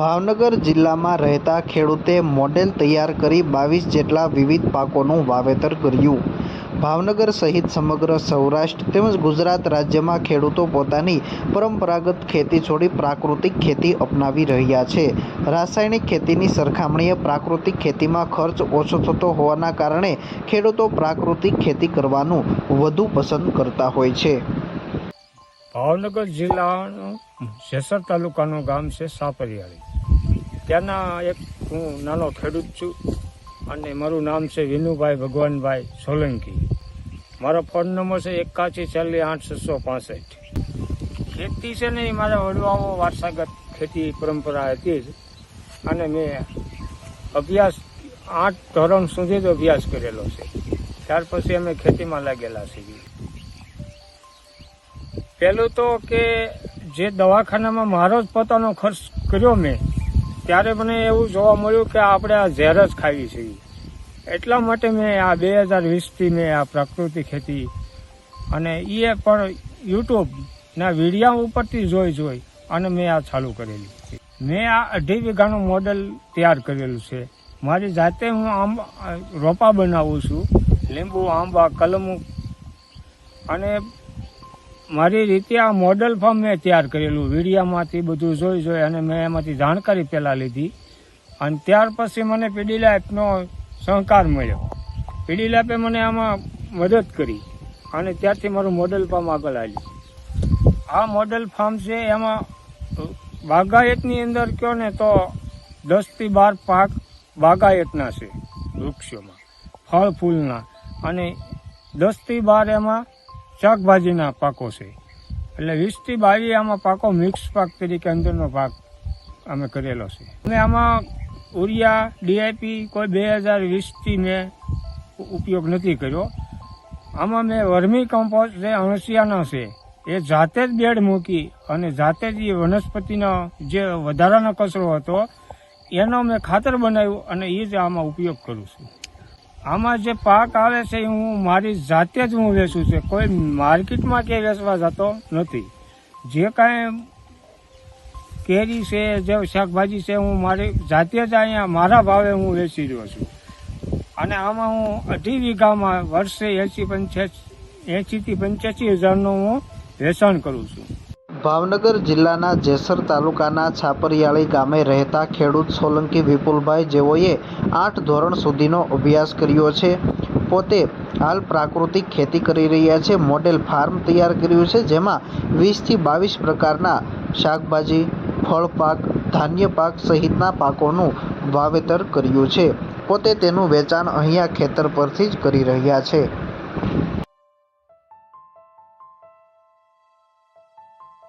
ભાવનગર જિલ્લામાં રહેતા ખેડૂતે મોડેલ તૈયાર કરી બાવીસ જેટલા વિવિધ પાકોનું વાવેતર કર્યું. ભાવનગર સહિત સમગ્ર સૌરાષ્ટ્ર તેમજ ગુજરાત રાજ્યમાં ખેડૂતો પોતાની પરંપરાગત ખેતી છોડી પ્રાકૃતિક ખેતી અપનાવી રહ્યા છે. રાસાયણિક ખેતીની સરખામણીએ પ્રાકૃતિક ખેતીમાં ખર્ચ ઓછો થતો હોવાના કારણે ખેડૂતો પ્રાકૃતિક ખેતી કરવાનું વધુ પસંદ કરતા હોય છે. ભાવનગર જિલ્લાનું જેસર તાલુકાનું ગામ છે સાપરિયાળી. ત્યાંના એક હું નાનો ખેડૂત છું અને મારું નામ છે વિનુભાઈ ભગવાનભાઈ સોલંકી. મારો ફોન નંબર છે એકાસી ચાલીસ આઠ છસો પાસઠ. ખેતી છે ને એ મારા વડવાઓ વારસાગત ખેતી પરંપરા હતી જ. અને મેં અભ્યાસ આઠ ધોરણ સુધી જ અભ્યાસ કરેલો છે. ત્યાર પછી અમે ખેતીમાં લાગેલા છીએ. પહેલું તો કે જે દવાખાનામાં મારો જ પોતાનો ખર્ચ કર્યો મેં, ત્યારે મને એવું જોવા મળ્યું કે આપણે આ ઝેર જ ખાવી છીએ એટલા માટે મેં આ બે હજાર વીસથી મેં આ પ્રાકૃતિક ખેતી અને એ પણ યુટ્યુબના વિડીયા ઉપરથી જોઈ જોઈ અને મેં આ ચાલુ કરેલી મેં આ અઢી વીઘાનું મોડેલ તૈયાર કરેલું છે. મારી જાતે હું આંબા રોપા બનાવું છું, લીંબુ, આંબા કલમું અને મારી રીતે આ મોડલ ફોર્મ મેં તૈયાર કરેલું. વીડિયામાંથી બધું જોઈ જોઈ અને મેં એમાંથી જાણકારી પહેલાં લીધી. અને ત્યાર પછી મને પીડી લાઈફનો સહકાર મળ્યો. પીડી લાઈફે મને આમાં મદદ કરી અને ત્યારથી મારું મોડલ ફાર્મ આગળ આવ્યું. આ મોડલ ફાર્મ છે એમાં બાગાયતની અંદર કહો ને તો દસથી બાર પાક બાગાયતના છે વૃક્ષોમાં, ફળ ફૂલના. અને દસથી બાર એમાં શાકભાજીના પાકો છે. એટલે વીસથી બાવીસ આમાં પાકો મિક્સ પાક તરીકે અંદરનો પાક અમે કરેલો છે. અમે આમાં ઉરિયા ડીઆઈપી કોઈ બે હજાર વીસથી મેં ઉપયોગ નથી કર્યો. આમાં મેં વર્મી કમ્પોઝ જે અણસિયાનો છે, એ જાતે જ બેડ મૂકી અને જાતે જ એ વનસ્પતિનો જે વધારાનો કચરો હતો, એનો મેં ખાતર બનાવ્યું અને એ જ આમાં ઉપયોગ કરું છું. આમાં જે પાક આવે છે હું મારી જાતે જ હું વેચું છું. કોઈ માર્કેટમાં કે વેચવા જતો નથી. જે કાંઈ કેરી છે, જે શાકભાજી છે, હું મારી જાતે જ અહીંયા મારા ભાવે હું વેચી રહ્યો છું. અને આમાં હું અઢી વીઘામાં વર્ષે એંસી પંચ્યાસી એંસીથી પંચ્યાસી હજારનું હું વેચાણ કરું છું. ભાવનગર જિલ્લાના જેસર તાલુકાના છાપરિયાળી ગામે રહેતા ખેડૂત સોલંકી વિપુલભાઈ જેઓએ આઠ ધોરણ સુધીનો અભ્યાસ કર્યો છે. પોતે હાલ પ્રાકૃતિક ખેતી કરી રહ્યા છે. મોડેલ ફાર્મ તૈયાર કર્યું છે, જેમાં વીસથી બાવીસ પ્રકારના શાકભાજી ફળ પાક ધાન્ય પાક સહિતના પાકોનું વાવેતર કર્યું છે. પોતે તેનું વેચાણ અહીંયા ખેતર પરથી જ કરી રહ્યા છે.